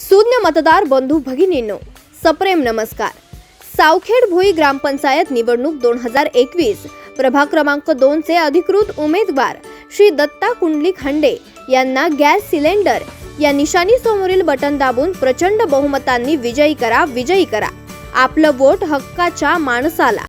सुज्ञ मतदार बंधू भगिनींनो सप्रेम नमस्कार. सावखेड भोई ग्रामपंचायत निवडणूक दोन हजार एकवीस प्रभाग क्रमांक दोनचे अधिकृत उमेदवार श्री दत्ता कुंडली खांडे यांना गॅस सिलेंडर या निशाणी समोरील बटन दाबून प्रचंड बहुमतांनी विजयी करा विजयी करा. आपलं वोट हक्काच्या माणसाला.